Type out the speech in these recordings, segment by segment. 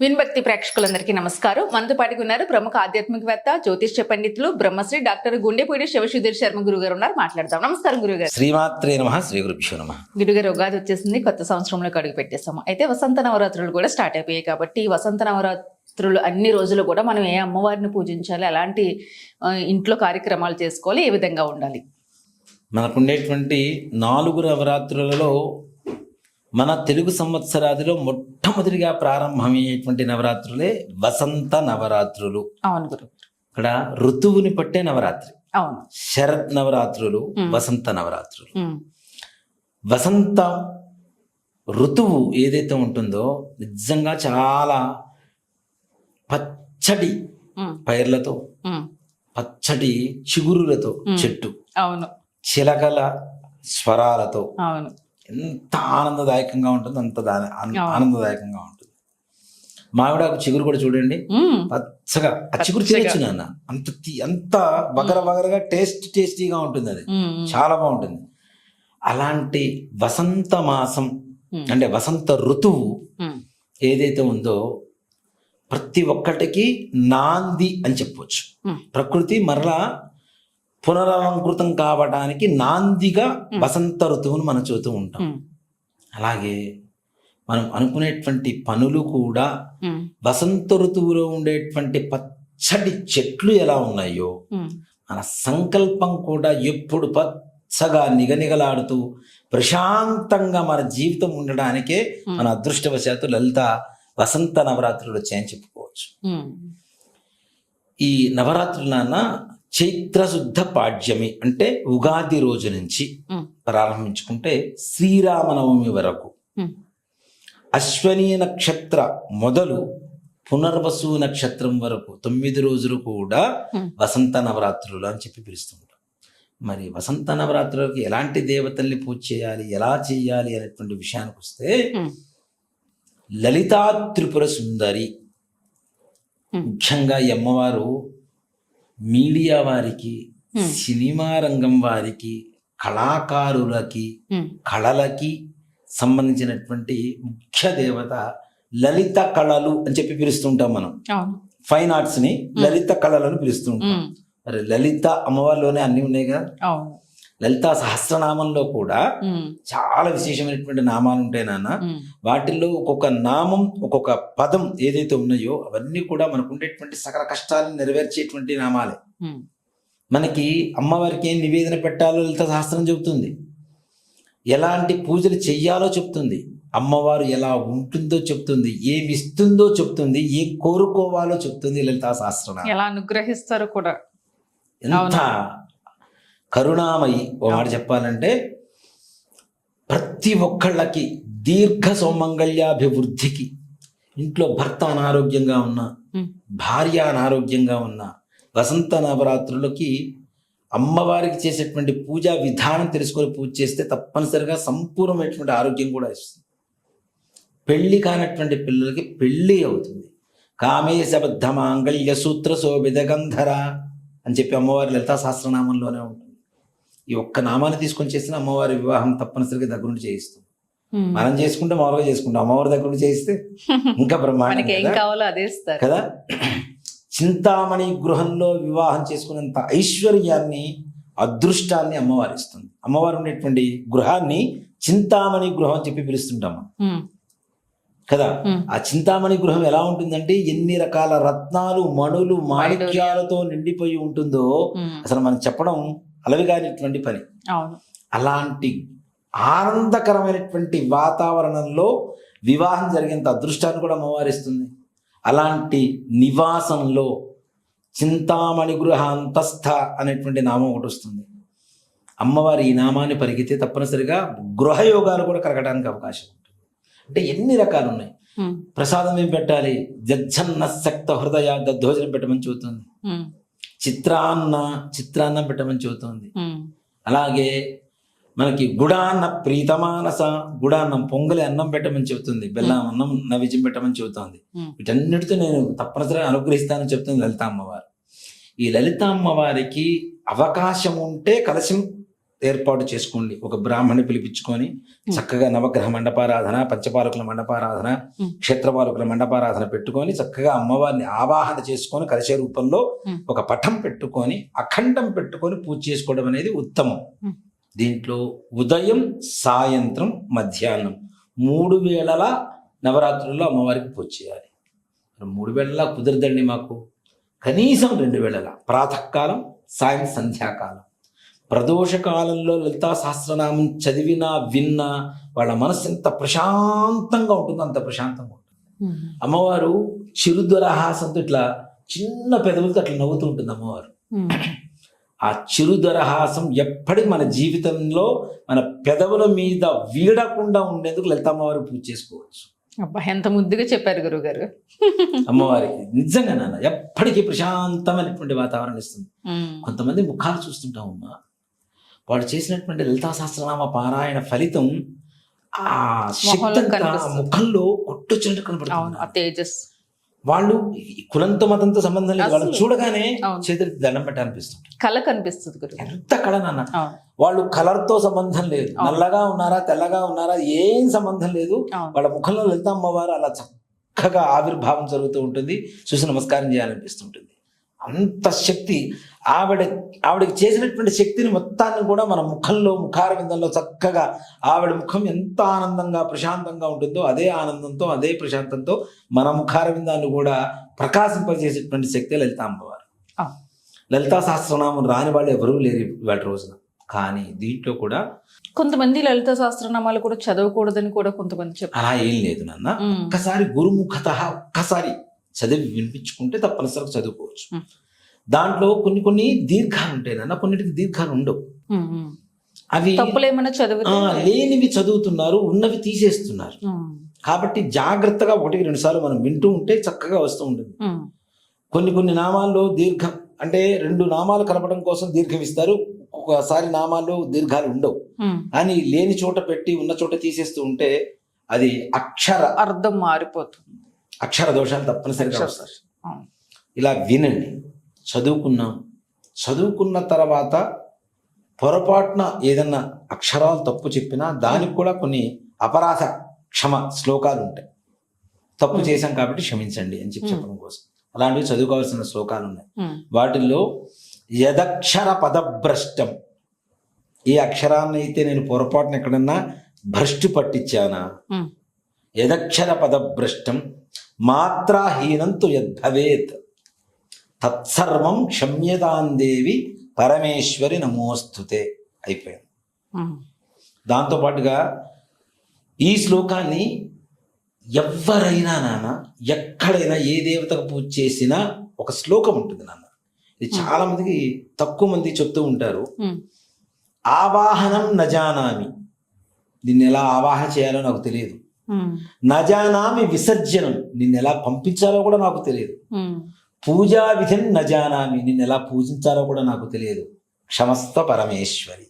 విన్భక్తి ప్రేక్షకులందరికీ నమస్కారం. మనతో పాటుగా ఉన్నారు ప్రముఖ ఆధ్యాత్మికవేత్త జ్యోతిష్య పండితులు బ్రహ్మశ్రీ డాక్టర్ గుండెపూడి శివసుధీర్ శర్మ గురువు గారు ఉన్నారు. మాట్లాడదాం. నమస్కారం గురుగారు. శ్రీమాత్రే నమ. శ్రీ గురుభ్యో నమ. గురుగారు ఉగాది వచ్చేసింది. కొత్త సంవత్సరంలోకి అడుగు పెట్టేస్తాము. అయితే వసంత నవరాత్రులు కూడా స్టార్ట్ అయిపోయాయి కాబట్టి వసంత నవరాత్రులు అన్ని రోజులు కూడా మనం ఏ అమ్మవారిని పూజించాలి ఎలాంటి ఆ, ఇంట్లో కార్యక్రమాలు చేసుకోవాలి ఏ విధంగా ఉండాలి? మనకుండేటువంటి నాలుగు నవరాత్రులలో మన తెలుగు సంవత్సరాదిలో మొట్టమొదటిగా ప్రారంభమయ్యేటువంటి నవరాత్రులే వసంత నవరాత్రులు. అవును గురు. ఇక్కడ ఋతువుని పట్టే నవరాత్రి. అవును. శరత్ నవరాత్రులు. వసంత నవరాత్రులు. వసంత ఋతువు ఏదైతే ఉంటుందో నిజంగా చాలా పచ్చడి పైర్లతో ఉమ్, పచ్చడి చిగురులతో. చెట్టు. అవును. చిలకల స్వరాలతో. అవును. ఎంత ఆనందదాయకంగా ఉంటుందో అంత. ఆనందదాయకంగా ఉంటుంది. మామిడాకు చిగురు కూడా చూడండి. పచ్చగా ఆ చిగురు. తినచ్చు నాన్న. అంత అంత బగర బగరగా టేస్ట్ టేస్టీగా ఉంటుంది అది. చాలా బాగుంటుంది. అలాంటి వసంత మాసం అంటే వసంత ఋతువు ఏదైతే ఉందో ప్రతి ఒక్కటికి నాంది అని చెప్పవచ్చు. ప్రకృతి మరలా పునరలంకృతం కావడానికి నాందిగా. వసంత ఋతువును మనం చూస్తూ ఉంటాం. అలాగే మనం అనుకునేటువంటి పనులు కూడా వసంత ఋతువులో ఉండేటువంటి పచ్చడి చెట్లు ఎలా ఉన్నాయో మన సంకల్పం కూడా ఎప్పుడు పచ్చగా నిగనిగలాడుతూ ప్రశాంతంగా మన జీవితం ఉండడానికే మన అదృష్టవశాత్తు లలిత వసంత నవరాత్రులు వచ్చాయని చెప్పుకోవచ్చు. ఈ నవరాత్రులు నాన్న చైత్రశుద్ధ పాడ్యమి అంటే ఉగాది రోజు నుంచి ప్రారంభించుకుంటే శ్రీరామనవమి వరకు. అశ్వనీ నక్షత్ర మొదలు పునర్వసు నక్షత్రం వరకు తొమ్మిది రోజులు కూడా. వసంత నవరాత్రులు అని చెప్పి పిలుస్తుంటాం మరి వసంత నవరాత్రులకి ఎలాంటి దేవతల్ని పూజ చేయాలి ఎలా చేయాలి అనేటువంటి విషయానికి వస్తే లలితా త్రిపుర సుందరి. ముఖ్యంగా ఈ అమ్మవారు మీడియా వారికి. సినిమా రంగం వారికి కళాకారులకి కళలకి సంబంధించినటువంటి ముఖ్య దేవత లలిత కళలు అని చెప్పి పిలుస్తుంటాం మనం. ఫైన్ ఆర్ట్స్ని లలిత కళలను పిలుస్తూ ఉంటాం ఉమ్, మరి లలిత అమ్మవారిలోనే అన్ని ఉన్నాయి కదా లలిత సహస్రనామంలో కూడా చాలా విశేషమైనటువంటి నామాలు ఉంటాయి నాన్న. వాటిల్లో ఒక్కొక్క నామం ఒక్కొక్క పదం ఏదైతే ఉన్నాయో అవన్నీ కూడా మనకు ఉండేటువంటి సకల కష్టాలను నెరవేర్చేటువంటి నామాలే. మనకి అమ్మవారికి ఏం నివేదన పెట్టాలో లలిత సహస్రం చెబుతుంది. ఎలాంటి పూజలు చెయ్యాలో చెప్తుంది. అమ్మవారు ఎలా ఉంటుందో చెప్తుంది. ఏమి ఇస్తుందో చెప్తుంది. ఏం కోరుకోవాలో చెప్తుంది లలితా సహస్రనామం. ఎలా అనుగ్రహిస్తారు కూడా. ఎంత కరుణామయి ఓ మాట చెప్పాలంటే ప్రతి ఒక్కళ్ళకి దీర్ఘ సౌమంగళ్యాభివృద్ధికి ఇంట్లో భర్త అనారోగ్యంగా ఉన్నా భార్య అనారోగ్యంగా ఉన్న వసంత నవరాత్రులకి అమ్మవారికి చేసేటువంటి పూజా విధానం తెలుసుకొని పూజ చేస్తే తప్పనిసరిగా సంపూర్ణమైనటువంటి ఆరోగ్యం కూడా ఇస్తుంది. పెళ్ళి కానటువంటి పిల్లలకి పెళ్ళి అవుతుంది. కామేశబద్ధ మాంగళ్య సూత్ర శోభిత గంధర అని చెప్పి అమ్మవారి లలితా సహస్రనామంలోనే ఉంటుంది ఈ ఒక్క నామాన్ని తీసుకొని చేసిన అమ్మవారి వివాహం తప్పనిసరిగా దగ్గరుండి చేయిస్తుంది. మనం చేసుకుంటే మామూలుగా చేసుకుంటాం. అమ్మవారి దగ్గరుండి చేయిస్తే ఇంకా బ్రహ్మాండం కదా? చింతామణి గృహంలో వివాహం చేసుకున్నంత ఐశ్వర్యాన్ని అదృష్టాన్ని అమ్మవారు ఇస్తుంది. అమ్మవారు ఉండేటువంటి గృహాన్ని చింతామణి గృహం అని చెప్పి పిలుస్తుంటాం మనం. ఉమ్, కదా? ఆ చింతామణి గృహం ఎలా ఉంటుందంటే ఎన్ని రకాల రత్నాలు మణులు మాణిక్యాలతో నిండిపోయి ఉంటుందో అసలు మనం చెప్పడం అలవిగానిటువంటి పని. అలాంటి ఆనందకరమైనటువంటి వాతావరణంలో వివాహం జరిగేంత అదృష్టాన్ని కూడా అమ్మవారు ఇస్తుంది అలాంటి నివాసంలో చింతామణి గృహాంతస్థ అనేటువంటి నామం ఒకటి వస్తుంది. అమ్మవారి ఈ నామాన్ని పరిగితే తప్పనిసరిగా గృహయోగాలు కూడా కలగడానికి అవకాశం ఉంటుంది. అంటే ఎన్ని రకాలు ఉన్నాయి ప్రసాదం ఏం పెట్టాలి? జజ్జన్న శక్త హృదయ దద్దోజనం పెట్టమని చెబుతుంది. ఉమ్, చిత్రాన్న చిత్రాన్నం పెట్టమని చెబుతుంది. అలాగే మనకి గుడాన్న ప్రీతమానస గుడాన్నం పొంగలి అన్నం పెట్టమని చెబుతుంది. బెల్లం అన్నం నైవేద్యం పెట్టమని చెబుతుంది. వీటన్నిటితో నేను తప్పనిసరిగా అనుగ్రహిస్తానని చెప్తుంది లలిత అమ్మవారు ఈ లలిత అమ్మవారికి అవకాశం ఉంటే కలశం ఏర్పాటు చేసుకోండి ఒక బ్రాహ్మణి పిలిపించుకొని చక్కగా నవగ్రహ మండపారాధన పంచపాలకుల మండపారాధన. క్షేత్రపాలకుల మండపారాధన పెట్టుకొని చక్కగా అమ్మవారిని ఆవాహన చేసుకొని కలశ రూపంలో. ఒక పటం పెట్టుకొని అఖండం పెట్టుకొని పూజ చేసుకోవడం అనేది ఉత్తమం. దీంట్లో ఉదయం సాయంత్రం మధ్యాహ్నం మూడు వేళల నవరాత్రుల్లో అమ్మవారికి పూజ చేయాలి మూడు వేళలా కుదరదండి మాకు కనీసం రెండు వేళల ప్రాతకాలం సాయం సంధ్యాకాలం ప్రదోష కాలంలో లలితా సహస్రనామం చదివినా విన్నా వాళ్ళ మనసు ఎంత ప్రశాంతంగా ఉంటుందో అంత ప్రశాంతంగా ఉంటుంది. అమ్మవారు చిరుదరహాసంతో ఇట్లా చిన్న పెదవులతో అట్లా నవ్వుతూ ఉంటుంది అమ్మవారు. ఆ చిరుదరహాసం ఎప్పటికి మన జీవితంలో మన పెదవుల మీద వీడకుండా ఉండేందుకు లలిత అమ్మవారు పూజ చేసుకోవచ్చు అబ్బా ఎంత ముద్దుగా చెప్పారు గురుగారు అమ్మవారికి నిజంగా నాన్న ఎప్పటికీ ప్రశాంతమైనటువంటి వాతావరణం ఇస్తుంది. కొంతమంది ముఖాలు చూస్తుంటాం అమ్మా వాళ్ళు చేసినటువంటి లలితా సహస్రనామ పారాయణ ఫలితం ఆ శక్తి మొహంలో అంతా కనిపిస్తుంది. ముఖంలో కొట్టొచ్చినట్టు కనపడుతుంది తేజస్. వాళ్ళు కులంతో మతంతో సంబంధం లేదు. అసలు. చూడగానే. చేతులకి దండం పెట్టాలనిపిస్తుంది. కళ కనిపిస్తుంది ఎంత కళ నాన్న? వాళ్ళు కలర్తో సంబంధం లేదు. నల్లగా ఉన్నారా తెల్లగా ఉన్నారా ఏం సంబంధం లేదు. వాళ్ళ ముఖంలో లలిత అమ్మవారు అలా చక్కగా ఆవిర్భావం జరుగుతూ ఉంటుంది. చూసి నమస్కారం చేయాలనిపిస్తుంటుంది. అంత శక్తి ఆవిడ ఆవిడకి చేసినటువంటి శక్తిని మొత్తాన్ని కూడా మన ముఖంలో ముఖారవిందంలో చక్కగా ఆవిడ ముఖం ఎంత ఆనందంగా ప్రశాంతంగా ఉంటుందో అదే ఆనందంతో అదే ప్రశాంతంతో మన ముఖారవిందాన్ని కూడా ప్రకాశింపజేసేటువంటి శక్తి లలిత అమ్మవారు. లలితా సహస్రనామం రాని వాళ్ళు ఎవరూ లేరు ఇవాళ రోజున కానీ దీంట్లో కూడా కొంతమంది లలిత శాస్త్రనామాలు కూడా చదవకూడదని కూడా కొంతమంది చెప్పారు అలా ఏం లేదు నాన్న. ఒక్కసారి గురుముఖత ఒక్కసారి చదివి వినిపించుకుంటే తప్పనిసరిగా చదువుకోవచ్చు. దాంట్లో కొన్ని కొన్ని దీర్ఘాలు ఉంటాయి నాన్న కొన్నిటికి దీర్ఘాలు ఉండవు. అవి లేనివి చదువుతున్నారు ఉన్నవి తీసేస్తున్నారు. కాబట్టి జాగ్రత్తగా ఒకటికి రెండు సార్లు మనం వింటూ ఉంటే చక్కగా వస్తూ ఉంటుంది. కొన్ని కొన్ని నామాల్లో దీర్ఘం అంటే రెండు నామాలు కలపడం కోసం దీర్ఘం ఇస్తారు ఒకసారి నామాల్లో దీర్ఘాలు ఉండవు. కానీ లేని చోట పెట్టి ఉన్న చోట తీసేస్తూ ఉంటే అది అక్షర అర్థం మారిపోతుంది. అక్షర దోషాలు తప్పనిసరిగా వస్తాయి. ఇలా వినండి. చదువుకున్నాం. చదువుకున్న తర్వాత పొరపాటున ఏదన్నా అక్షరాలు తప్పు చెప్పినా దానికి కూడా కొన్ని అపరాధ క్షమ శ్లోకాలు ఉంటాయి. తప్పు. చేశాం కాబట్టి క్షమించండి అని చెప్పి. చెప్పడం కోసం. అలాంటివి చదువుకోవాల్సిన శ్లోకాలు ఉన్నాయి. వాటిల్లో యదక్షర పదభ్రష్టం. ఏ అక్షరాన్ని అయితే నేను పొరపాటున ఎక్కడన్నా భ్రష్టు పట్టించానా? యదక్షర పదభ్రష్టం మాత్రాహీనంతు యద్భవేత్. తత్సర్వం క్షమ్యతాందేవి పరమేశ్వరి నమోస్తుతే. అయిపోయింది. దాంతోపాటుగా ఈ శ్లోకాన్ని ఎవరైనా నాన్న ఎక్కడైనా ఏ దేవతకు పూజ చేసినా ఒక శ్లోకం ఉంటుంది నాన్న. ఇది చాలా మందికి తక్కువ మంది చెప్తూ ఉంటారు. ఆవాహనం నజానామి దీన్ని ఎలా ఆవాహన చేయాలో నాకు తెలియదు. నజానామి విసర్జనం నిన్ను ఎలా పంపించాలో కూడా నాకు తెలియదు. పూజా విధిని నజానామి నిన్ను ఎలా పూజించాలో కూడా నాకు తెలియదు. క్షమస్త పరమేశ్వరి.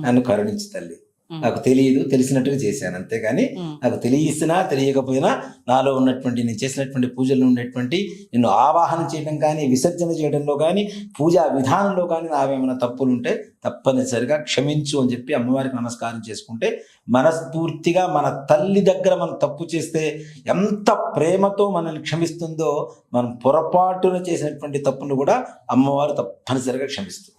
నన్ను కరుణించు తల్లి. నాకు తెలియదు తెలిసినట్టుగా చేశాను. అంతేగాని నాకు తెలియసినా తెలియకపోయినా నాలో ఉన్నటువంటి నేను చేసినటువంటి పూజల్లో ఉండేటువంటి నిన్ను ఆవాహన చేయడం కానీ విసర్జన చేయడంలో కానీ పూజా విధానంలో కానీ నావేమైనా తప్పులు ఉంటే తప్పనిసరిగా క్షమించు అని చెప్పి అమ్మవారికి నమస్కారం చేసుకుంటే మనస్ఫూర్తిగా మన తల్లి దగ్గర మనం తప్పు చేస్తే ఎంత ప్రేమతో మనల్ని క్షమిస్తుందో మనం పొరపాటున చేసినటువంటి తప్పును కూడా అమ్మవారు తప్పనిసరిగా క్షమిస్తుంది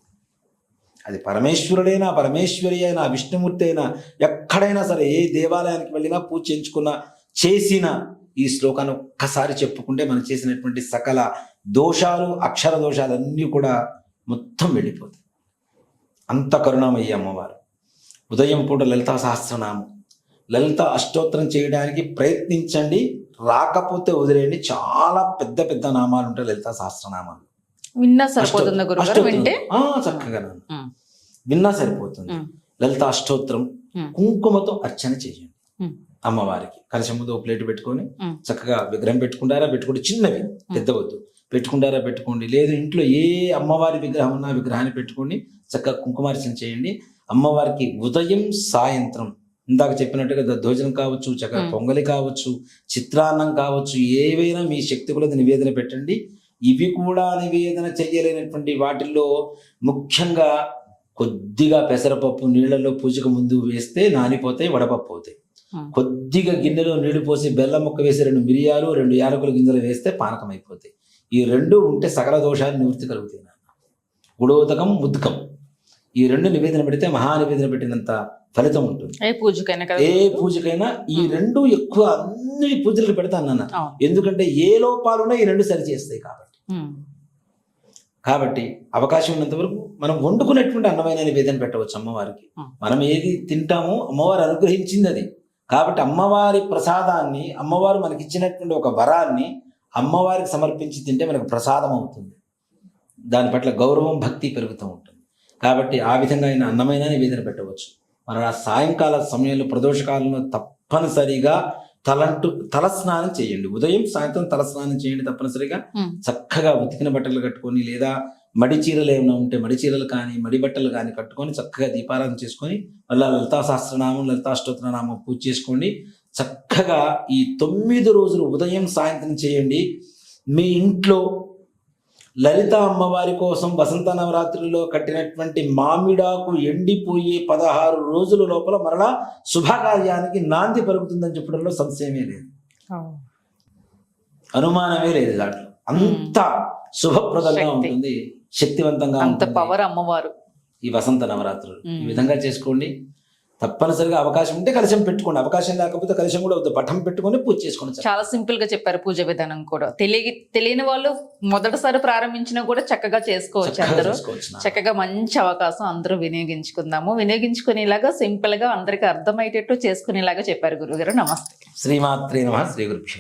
అది పరమేశ్వరుడైనా పరమేశ్వరి అయినా విష్ణుమూర్తి అయినా ఎక్కడైనా సరే ఏ దేవాలయానికి వెళ్ళినా పూజ చేయించుకున్నా చేసిన ఈ శ్లోకాన్ని ఒక్కసారి చెప్పుకుంటే మనం చేసినటువంటి సకల దోషాలు అక్షర దోషాలు అన్నీ కూడా మొత్తం వెళ్ళిపోతాయి. అంత కరుణామయ్య అమ్మవారు. ఉదయం పూట లలితా సహస్రనామం. లలిత అష్టోత్తరం చేయడానికి ప్రయత్నించండి రాకపోతే వదిలేయండి. చాలా పెద్ద పెద్ద నామాలు ఉంటాయి లలితా సహస్రనామాలు. విన్నా సరిపోతుందా గురుగారు అష్టోత్తరం. వింటే? చక్కగా విన్నా సరిపోతుంది. లలిత అష్టోత్తరం. కుంకుమతో అర్చన చేయండి. అమ్మవారికి. కలశం ముందు ఒక ప్లేట్ పెట్టుకొని. చక్కగా విగ్రహం పెట్టుకుంటారా? పెట్టుకోండి చిన్నవి. పెద్దవద్దు. పెట్టుకుంటారా? పెట్టుకోండి. లేదు ఇంట్లో ఏ అమ్మవారి విగ్రహం ఉన్నా విగ్రహాన్ని పెట్టుకోండి. చక్కగా కుంకుమార్చన చేయండి. అమ్మవారికి ఉదయం సాయంత్రం. ఇందాక చెప్పినట్టుగా దోజనం కావచ్చు చక్కగా. పొంగలి కావచ్చు చిత్రాన్నం కావచ్చు ఏవైనా మీ శక్తి కొలది నివేదన పెట్టండి. ఇవి కూడా నివేదన చేయలేనటువంటి వాటిల్లో ముఖ్యంగా కొద్దిగా పెసరపప్పు నీళ్ళలో పూజకు ముందు వేస్తే నానిపోతాయి వడపప్పు అవుతాయి. కొద్దిగా గిన్నెలో నీళ్ళు పోసి బెల్లం ముక్క వేసి రెండు మిరియాలు రెండు యాలకుల గింజలు వేస్తే పానకం అయిపోతాయి ఈ రెండు ఉంటే సకల దోషాలు నివృత్తి కలుగుతాయి నాన్న. గుడోదకం ముద్దుకం ఈ రెండు నివేదన పెడితే మహా నివేదన పెట్టినంత ఫలితం ఉంటుంది. ఏ పూజకైనా ఏ పూజకైనా ఈ రెండు ఎక్కువ అన్ని పూజలకు పెడతాను నాన్న. ఎందుకంటే ఏ లోపాలున్నా ఈ రెండు సరి చేస్తాయి కాబట్టి. కాబట్టి అవకాశం ఉన్నంత వరకు మనం వండుకునేటువంటి అన్నమైన నివేదన పెట్టవచ్చు అమ్మవారికి. Hmm. మనం ఏది తింటామో అమ్మవారు అనుగ్రహించింది అది. కాబట్టి అమ్మవారి ప్రసాదాన్ని అమ్మవారు మనకి ఇచ్చినటువంటి ఒక వరాన్ని అమ్మవారికి సమర్పించి తింటే మనకు ప్రసాదం అవుతుంది. దాని పట్ల గౌరవం భక్తి పెరుగుతూ ఉంటుంది. కాబట్టి ఆ విధంగా ఆయన అన్నమైన నివేదన పెట్టవచ్చు. మన ఆ సాయంకాల సమయంలో ప్రదోషకాలంలో తప్పనిసరిగా తలంటు తలస్నానం చేయండి. ఉదయం సాయంత్రం తలస్నానం చేయండి తప్పనిసరిగా. చక్కగా ఉతికిన బట్టలు కట్టుకొని లేదా మడి చీరలు ఏమైనా ఉంటే మడి చీరలు కానీ మడి బట్టలు కానీ కట్టుకొని చక్కగా దీపారాధన చేసుకొని మళ్ళీ లలితా సహస్రనామం లలితా నామం పూజ చేసుకోండి. చక్కగా ఈ తొమ్మిది రోజులు ఉదయం సాయంత్రం చేయండి. మీ ఇంట్లో లలిత అమ్మవారి కోసం వసంత నవరాత్రిలో కట్టినటువంటి మామిడాకు ఎండిపోయి పదహారు రోజుల లోపల మరలా శుభకార్యానికి నాంది పలుకుతుందని చెప్పడంలో సంశయమే లేదు. అనుమానమే లేదు దాంట్లో అంత శుభప్రదంగా. ఉంటుంది శక్తివంతంగా అంత పవర్ అమ్మవారు ఈ వసంత నవరాత్రులు ఈ. విధంగా చేసుకోండి తప్పనిసరిగా అవకాశం ఉంటే కలశం పెట్టుకోండి. అవకాశం లేకపోతే కలశం కూడా వద్దు. పటం పెట్టుకొని పూజ చేసుకోండి. చాలా సింపుల్గా చెప్పారు పూజ విధానం కూడా. తెలియ తెలియని వాళ్ళు మొదటిసారి ప్రారంభించినా కూడా చక్కగా చేసుకోవచ్చు అందరూ. చక్కగా మంచి అవకాశం అందరూ వినియోగించుకుందాము. వినియోగించుకునేలాగా సింపుల్గా అందరికి అర్థమయ్యేటట్టు చేసుకునేలాగా చెప్పారు గురుగారు నమస్తే. శ్రీమాత్రే నమ. శ్రీ నమః.